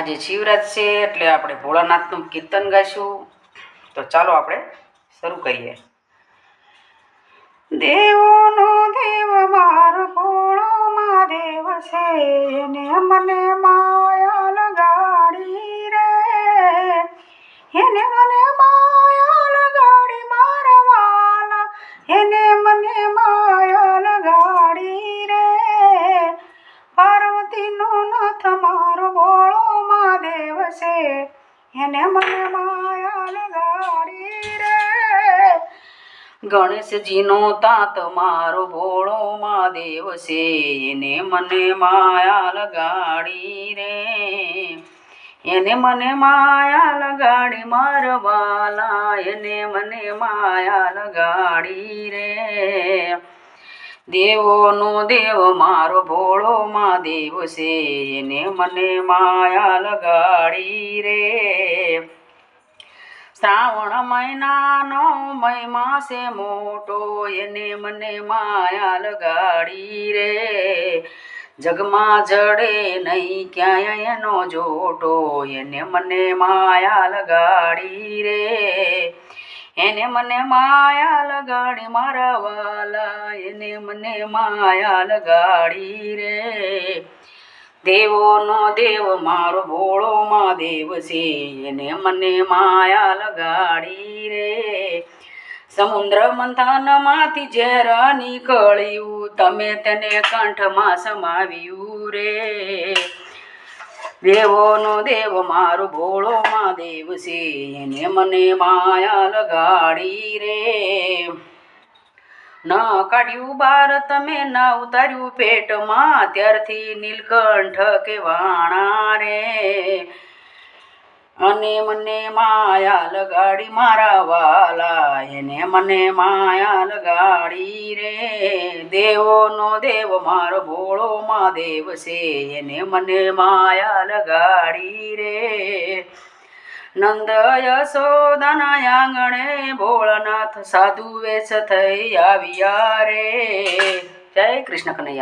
આજે શિવરાત છે એટલે આપણે ભોળાનાથનું કીર્તન ગાઈશું. તો ચાલો આપણે શરૂ કરીએ. દેવોનો દેવ, મારો ભોળો મહાદેવ છે, એને મને માયા લગાડી રે. એને મને માયા લગાડી મારા વાલા એને મને માયા એને મને માયા લગાડી રે. ગણેશજીનો તાત મારો ભોળો મહાદેવ છે, એને મને માયા લગાડી રે. એને મને માયા લગાડી મારવાલા, એને મને માયા લગાડી રે. દેવોનો દેવ, મારો ભોળો મહાદેવ છે, એને મને માયા લગાડી રે. શ્રાવણ મહિનાનો મહિમા છે મોટો, એને મને માયા લગાડી રે. જગમાં જડે નહીં ક્યાંય એનો જોટો, એને મને માયા લગાડી રે. એને મને માયા લગાડી, મારા વાલા, એને મને માયા લગાડી રે. દેવોનો દેવ, મારો ભોળો મહાદેવ છે, એને મને માયા લગાડી રે. સમુદ્ર મંથનમાંથી ઝેર નીકળ્યું, તમે તેને કંઠમાં સમાવ્યું રે. દેવોનો દેવ મારો ભોળો મહાદેવ છે એને મને માયા લગાડી રે. ન કાઢ્યું બાર તમે, ન ઉતાર્યું પેટમાં, ત્યારથી નીલકંઠ કે વાણા રે. અને મને માયા લગાડી મારા વાલા, એને મને માયા લગાડી રે. દેવોનો દેવ મારો ભોળો મહાદેવ છે, એને મને માયા લગાડી રે. નંદ યશોદાના આંગણે ભોળાનાથ સાધુ વેશ થઈ આવ્યા રે. જય કૃષ્ણ કનૈયા.